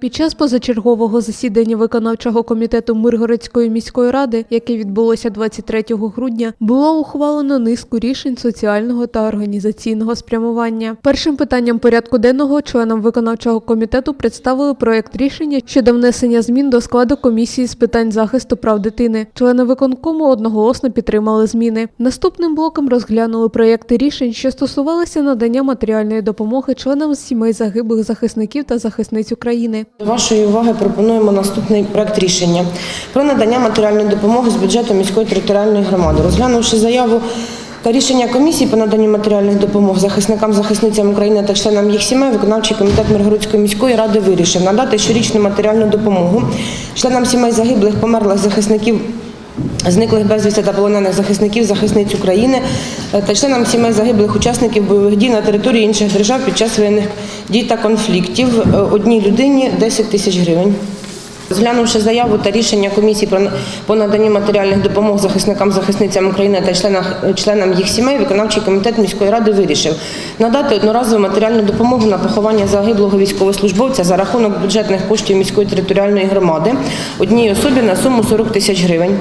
Під час позачергового засідання виконавчого комітету Миргородської міської ради, яке відбулося 23 грудня, було ухвалено низку рішень соціального та організаційного спрямування. Першим питанням порядку денного членам виконавчого комітету представили проект рішення щодо внесення змін до складу комісії з питань захисту прав дитини. Члени виконкому одноголосно підтримали зміни. Наступним блоком розглянули проекти рішень, що стосувалися надання матеріальної допомоги членам сімей загиблих захисників та захисниць України. До вашої уваги пропонуємо наступний проект рішення про надання матеріальної допомоги з бюджету міської територіальної громади. Розглянувши заяву та рішення комісії по наданню матеріальних допомог захисникам, захисницям України та членам їх сімей, виконавчий комітет Миргородської міської ради вирішив надати щорічну матеріальну допомогу членам сімей загиблих, померлих захисників. Зниклих безвісти та полонених захисників, захисниць України е, та членам сімей загиблих учасників бойових дій на території інших держав під час воєнних дій та конфліктів е, одній людині 10 тисяч гривень. Розглянувши заяву та рішення комісії про по наданню матеріальних допомог захисникам захисницям України та членам, членам їх сімей, виконавчий комітет міської ради вирішив надати одноразову матеріальну допомогу на поховання загиблого військовослужбовця за рахунок бюджетних коштів міської територіальної громади одній особі на суму 40 тисяч гривень.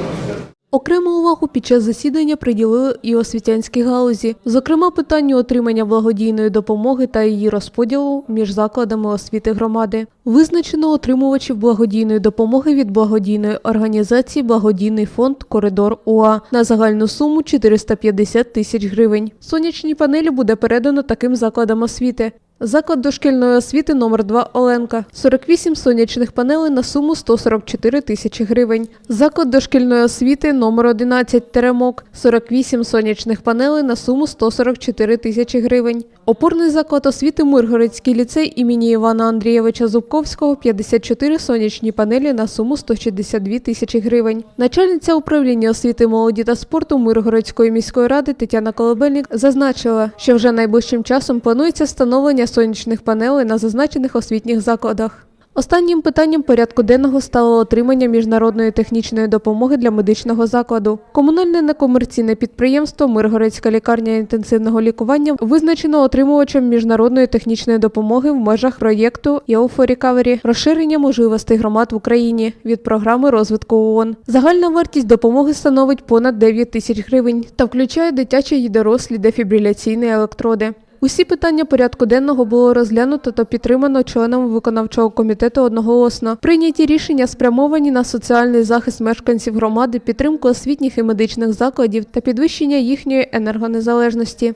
Окрему увагу під час засідання приділили і освітянській галузі, зокрема питанню отримання благодійної допомоги та її розподілу між закладами освіти громади. Визначено отримувачів благодійної допомоги від благодійної організації Благодійний фонд Коридор УА на загальну суму 450 тисяч гривень. Сонячні панелі буде передано таким закладам освіти. Заклад дошкільної освіти номер 2 Оленка 48 сонячних панелей на суму 144 тисячі гривень. Заклад дошкільної освіти номер 11 Теремок 48 сонячних панелей на суму 144 тисячі гривень. Опорний заклад освіти Миргородський ліцей імені Івана Андрійовича Зубковського 54 сонячні панелі на суму 162 тисячі гривень. Начальниця управління освіти, молоді та спорту Миргородської міської ради Тетяна Колобельник зазначила, що вже найближчим часом планується встановлення сонячних панелей на зазначених освітніх закладах. Останнім питанням порядку денного стало отримання міжнародної технічної допомоги для медичного закладу. Комунальне некомерційне підприємство Миргородська лікарня інтенсивного лікування визначено отримувачем міжнародної технічної допомоги в межах проєкту «EU for Recovery» розширення можливостей громад в Україні від програми розвитку ООН. Загальна вартість допомоги становить понад 9 тисяч гривень та включає дитячі й дорослі дефібриляційні електроди. Усі питання порядку денного було розглянуто та підтримано членами виконавчого комітету одноголосно. Прийняті рішення спрямовані на соціальний захист мешканців громади, підтримку освітніх і медичних закладів та підвищення їхньої енергонезалежності.